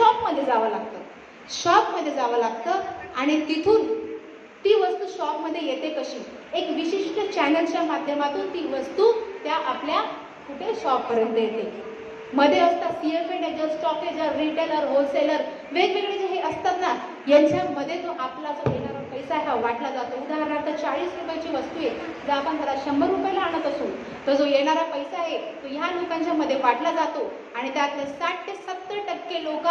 शॉपमध्ये जावं लागतं. शॉपमध्ये जावं लागतं आणि तिथून ती वस्तू शॉपमध्ये येते कशी? एक विशिष्ट चॅनलच्या माध्यमातून ती वस्तू त्या आपल्या कुठे शॉपपर्यंत येते. मध्ये असतात सी एफ एड एजर स्टॉक एजर रिटेलर होलसेलर वेगवेगळे जे असतात ना यांच्यामध्ये तो आपला जो येणारा पैसा हा वाटला जातो. उदाहरणार्थ चाळीस रुपयाची वस्तू आहे जर आपण त्याला शंभर रुपयाला आणत असू तर जो येणारा पैसा आहे तो ह्या लोकांच्या मध्ये वाटला जातो आणि त्यातले साठ ते सत्तर टक्के लोक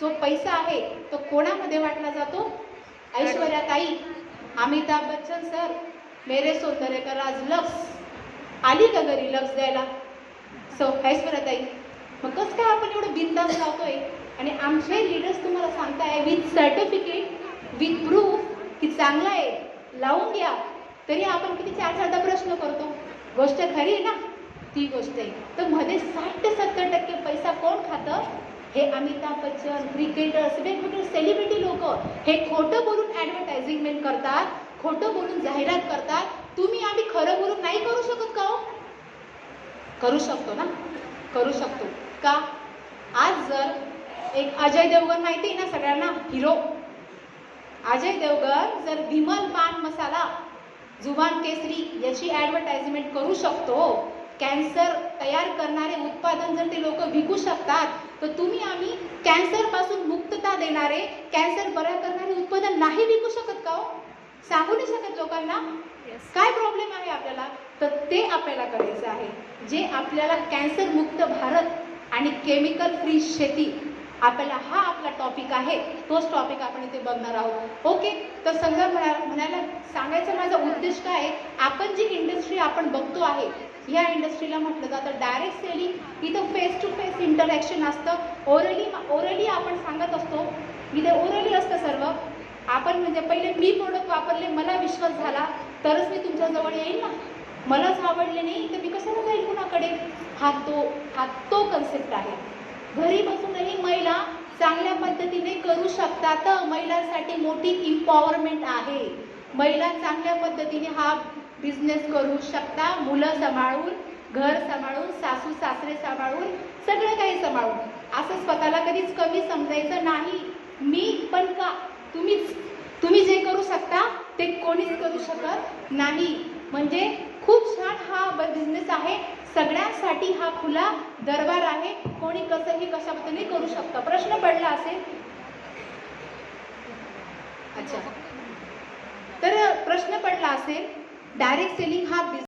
जो पैसा आहे तो कोणामध्ये वाटला जातो? ऐश्वर्या ताई अमिताभ बच्चन सर मेरे सौंदर्यकर आज लक्स आली का घरी लक्स द्यायला? सो ऐश्वर्या ताई मग कसं काय आपण एवढं बिंदास लावतोय? आणि आमचे लीडर्स तुम्हाला सांगताय विथ सर्टिफिकेट विथ प्रूफ की चांगलं आहे लावून घ्या. तरी आपण किती चार चारदा प्रश्न करतो. गोष्ट खरी आहे ना? ती गोष्ट आहे. तर मध्ये साठ ते सत्तर टक्के पैसा कोण खातं? हे अमिताभ बच्चन क्रिकेटर्स वेगवेगळे सेलिब्रिटी लोक हे खोटं बोलून ॲडव्हर्टायझिंगमेंट करतात खोटं बोलून जाहिरात करतात. तुम्ही आम्ही खरं बोलून नाही करू शकत का हो? करू शकतो ना? करू शकतो. का? आज जर एक अजय देवगण माहिती आहे ना सगळ्यांना? हिरो. अजय देवगण जर विमल पान मसाला जुबान केसरी याची ॲडव्हर्टाइजमेंट करू शकतो. कॅन्सर तयार करणारे उत्पादन जर ते लोक विकू शकतात तर तुम्ही आम्ही कॅन्सरपासून मुक्तता देणारे कॅन्सर बरा करणारे उत्पादन नाही विकू शकत का हो? सांगू नाही शकत लोकांना? काय प्रॉब्लेम आहे आपल्याला? तर ते आपल्याला करायचं आहे. जे आपल्याला कॅन्सर मुक्त भारत आणि केमिकल फ्री शेती आपल्याला हा आपला टॉपिक आहे तोच टॉपिक आपण इथे बघणार आहोत. ओके तर संघ म्हणा म्हणायला सांगायचं माझा उद्देश काय आहे आपण जी इंडस्ट्री आपण बघतो आहे या इंडस्ट्रीला म्हटलं जातं डायरेक्ट सेलिंग इथं फेस टू फेस इंटरॅक्शन असतं. ओरली ओरली आपण सांगत असतो. इथे ओरली असतं सर्व. आपण म्हणजे पहिले मी प्रोडक्ट वापरले मला विश्वास झाला तरच मी तुमच्याजवळ येईल ना. मलाच आवडले नाही तर मी कशाला जाईल कुणाकडे? हा तो हा तो कन्सेप्ट आहे. घरी बसूनही महिला चांगल्या पद्धतीने करू शकतात. महिलांसाठी मोठी इम्पॉवरमेंट आहे. महिला चांगल्या पद्धतीने हा बिझनेस करू शकता. मुलं सांभाळून घर सांभाळून सासू सासरे सांभाळून सगळं काही सांभाळून. असं स्वतःला कधीच कमी समजायचं नाही. मी पण का? तुम्हीच. तुम्ही जे करू शकता ते कोणीच करू शकत नाही. म्हणजे नंबर बिझनेस आहे. सगळ्यांसाठी हा खुला दरबार आहे. कोणी कसंही कशाबद्दलही करू शकतं. प्रश्न पडला असेल? अच्छा. तर प्रश्न पडला असेल डायरेक्ट सेलिंग हा